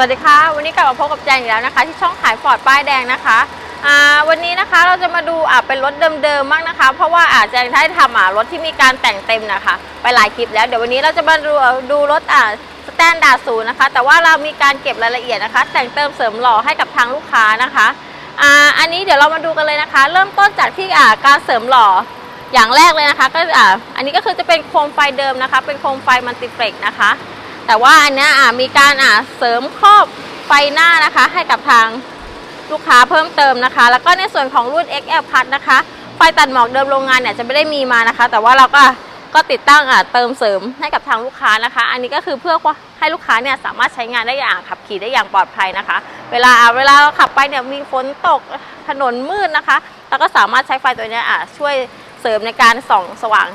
สวัสดีค่ะ วันนี้กลับมาพบกับแจงอีกแล้วนะคะ ที่ช่องขายฟอร์ดป้ายแดงนะคะวันนี้นะคะเราจะมาดูอ่าเป็นรถเดิมๆบ้างนะคะ เพราะว่าอาจจะได้ทำอ่ารถที่มีการแต่งเต็มนะคะ ไปหลายคลิปแล้วเดี๋ยววันนี้เราจะมาดูดูรถอ่าสแตนดาร์ดศูนย์นะคะ แต่ว่าเรามีการเก็บรายละเอียดนะคะ แต่งเติมเสริมหล่อให้กับทางลูกค้านะคะอ่าอันนี้เดี๋ยวเรามาดูกันเลยนะคะ เริ่มต้นจากที่อ่าการเสริมหล่ออย่างแรกเลยนะคะ ก็อ่าอันนี้ก็คือจะเป็นโคมไฟเดิมนะคะ เป็นโคมไฟมัลติเฟกนะคะ แต่ว่าอันเนี้ยอ่ามีการอ่าเสริมครอบไฟหน้านะคะ ให้กับทางลูกค้าเพิ่มเติมนะคะ แล้วก็ในส่วนของรุ่น XL Plus นะคะ ไฟตัดหมอกเดิมโรงงานเนี่ยจะไม่ได้มีมานะคะ แต่ว่าเราก็ก็ติดตั้งอ่าเติมเสริมให้กับทางลูกค้านะคะ อันนี้ก็คือเพื่อให้ลูกค้าเนี่ยสามารถใช้งานได้อย่างขับขี่ได้อย่างปลอดภัยนะคะ เวลาเวลาเราขับไปเนี่ยมีฝนตกถนนมืดนะคะเราก็สามารถใช้ไฟตัวนี้อ่าช่วยเสริมในการส่องสว่าง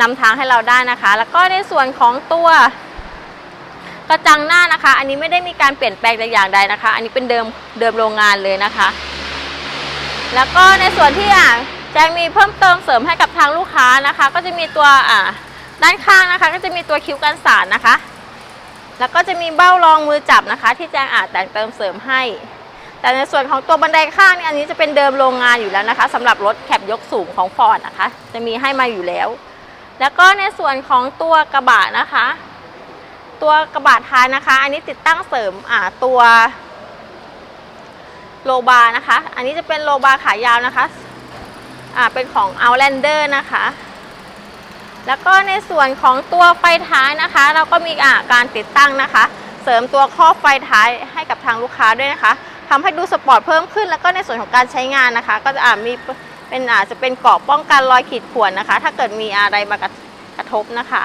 นำทางให้เราได้นะคะ แล้วก็ในส่วนของตัว กระจังหน้านะคะ อันนี้ไม่ได้มีการเปลี่ยนแปลงแต่อย่างใดนะคะ อันนี้เป็นเดิมเดิมโรงงานเลยนะคะ แล้วก็ในส่วนที่อะแจงมีเพิ่มเติมเสริมให้กับทางลูกค้านะคะ ก็จะมีตัวอ่าด้านข้างนะคะ ก็จะมีตัวคิ้วกันสารนะคะ แล้วก็จะมีเบ้ารองมือจับนะคะ ที่แจงอาจแต่งเติมเสริมให้ แต่ในส่วนของตัวบันไดข้างนี่อันนี้จะเป็นเดิมโรงงานอยู่แล้วนะคะสำหรับรถแคปยกสูงของฟอร์ดนะคะ จะมีให้มาอยู่แล้ว แล้วก็ในส่วนของตัวกระบะนะคะ ตัวกระบะท้ายนะคะ อันนี้ติดตั้งเสริมอ่าตัวโลบาร์นะคะ อันนี้จะเป็นโลบาร์ขายาวนะคะอ่าเป็นของ Outlander นะคะ แล้วก็ในส่วนของตัวไฟท้ายนะคะ เราก็มีอ่าการติดตั้งนะคะ เสริมตัวครอบไฟท้ายให้กับทางลูกค้าด้วยนะคะทำให้ดูสปอร์ตเพิ่มขึ้น แล้วก็ในส่วนของการใช้งานนะคะ ก็จะอ่ามีเป็นอ่าจะเป็นเกราะป้องกันรอยขีดข่วนนะคะ ถ้าเกิดมีอะไรมากระกระทบนะคะ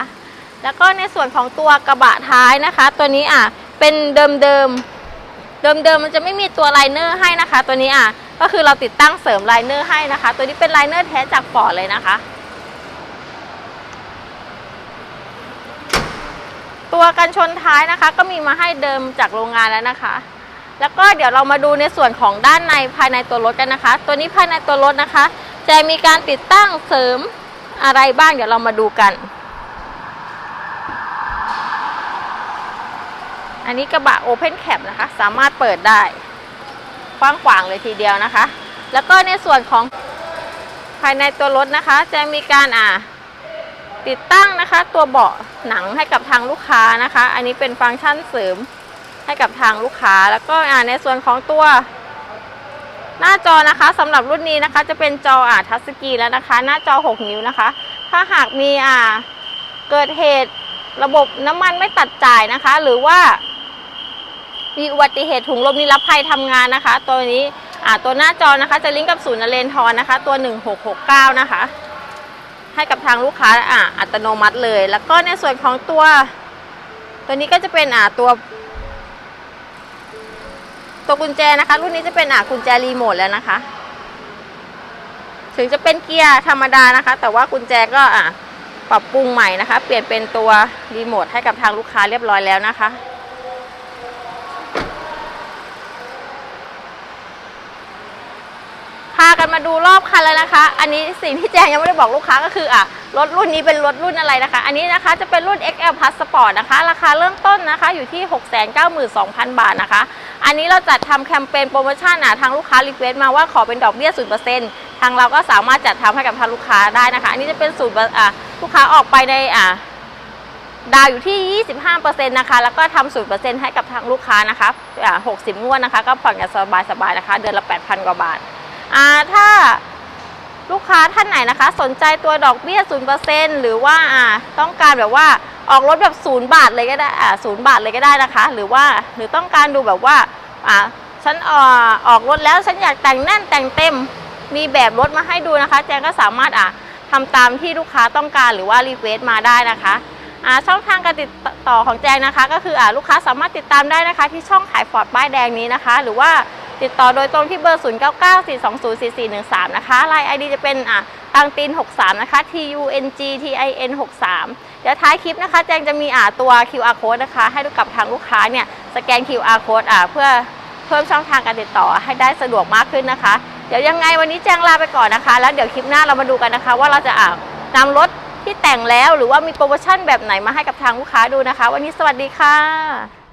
แล้วก็ในส่วนของตัวกระบะท้ายนะคะ ตัวนี้อะเป็นเดิมเดิมเดิมเดิมมันจะไม่มีตัวไลเนอร์ให้นะคะ ตัวนี้อะก็คือเราติดตั้งเสริมไลเนอร์ให้นะคะ ตัวนี้เป็นไลเนอร์แท้จากฟอร์ดเลยนะคะ ตัวกันชนท้ายนะคะ ก็มีมาให้เดิมจากโรงงานแล้วนะคะ แล้วก็เดี๋ยวเรามาดูในส่วนของด้านในภายในตัวรถกันนะคะ ตัวนี้ภายในตัวรถนะคะ จะมีการติดตั้งเสริมอะไรบ้างเดี๋ยวเรามาดูกัน อันนี้กระบะ Open Cap นะคะ สามารถเปิดได้กว้างขวางเลยทีเดียวนะคะ แล้วก็ในส่วนของภายในตัวรถนะคะ จะมีการอ่าติดตั้งนะคะ ตัวเบาะหนังให้กับทางลูกค้านะคะ อันนี้เป็นฟังก์ชันเสริมให้กับทางลูกค้า แล้วก็อ่าในส่วนของตัว หน้าจอนะคะสำหรับรุ่นนี้นะคะ จะเป็นจออ่าทัชสกรีนแล้วนะคะ หน้าจอ 6 นิ้วนะคะ ถ้าหากมีอ่าเกิดเหตุระบบน้ำมันไม่ตัดจ่ายนะคะ หรือว่า มีอุบัติเหตุถุงลมนิรภัยทำงานนะคะ ตัวนี้ตัวหน้าจอนะคะจะลิงก์กับศูนย์นเรนทรนะคะ ตัว 1669 นะคะ ให้กับทางลูกค้าอ่าอัตโนมัติเลย แล้วก็ในส่วนของตัว ตัวนี้ก็จะเป็นอ่าตัว ตัวกุญแจนะคะ รุ่นนี้จะเป็นอ่ากุญแจรีโมทแล้วนะคะ ถึงจะเป็นเกียร์ธรรมดานะคะ แต่ว่ากุญแจก็อ่าปรับปรุงใหม่นะคะ เปลี่ยนเป็นตัวรีโมทให้กับทางลูกค้าเรียบร้อยแล้วนะคะ พา กันมาดูรอบคันแล้วนะคะ อันนี้สิ่งที่แจงยังไม่ได้บอกลูกค้าก็คืออะรถรุ่นนี้เป็นรถรุ่นอะไรนะคะ อันนี้นะคะจะเป็นรุ่น XL Plus Sport นะคะ ราคาเริ่มต้นนะคะอยู่ที่ 692,000 บาทนะคะ อันนี้เราจัดทำแคมเปญโปรโมชั่นอะทางลูกค้ารีเควสต์มาว่าขอเป็นดอกเบี้ย0%ทางเราก็สามารถจัดทำให้กับทางลูกค้าได้นะคะ อันนี้จะเป็นสูตรอะลูกค้าออกไปในอะดาวอยู่ที่ 25%นะคะ แล้วก็ทำ0%ให้กับทางลูกค้านะคะอ่า60 งวดนะคะ ก็ผ่อนกันสบายๆนะคะ เดือนละ 8,000 กว่าบาท ถ้าลูกค้าท่านไหนนะคะ สนใจตัวดอกเบี้ย0%หรือว่าอ่าต้องการแบบว่าออกรถแบบ0บาทเลยก็ได้อ่า0บาทเลยก็ได้นะคะ หรือว่าหรือต้องการดูแบบว่าอ่าฉันอ่อออกรถแล้วฉันอยากแต่งแน่นแต่งเต็มมีแบบรถมาให้ดูนะคะ แจงก็สามารถอ่าทำตามที่ลูกค้าต้องการหรือว่ารีเควสต์มาได้นะคะอ่าช่องทางการติดต่อของแจงนะคะ ก็คืออ่าลูกค้าสามารถติดตามได้นะคะ ที่ช่องขายฟอร์ดป้ายแดงนี้นะคะ หรือว่า ติดต่อโดยตรงที่เบอร์ 0 9 9 4 2 0 4 4 1 3 นะคะไลน์ ID จะเป็นอ่าตังติน 63 นะคะ T U N G T I N 63 เดี๋ยวท้ายคลิปนะคะ แจงจะมีอ่าตัว QR code นะคะ ให้ดูกับทางลูกค้าเนี่ยสแกน QR code อ่าเพื่อเพิ่มช่องทางการติดต่อให้ได้สะดวกมากขึ้นนะคะ เดี๋ยวยังไงวันนี้แจงลาไปก่อนนะคะ แล้วเดี๋ยวคลิปหน้าเรามาดูกันนะคะ ว่าเราจะอ่านำรถที่แต่งแล้วหรือว่ามีโปรโมชั่นแบบไหนมาให้กับทางลูกค้าดูนะคะ วันนี้สวัสดีค่ะ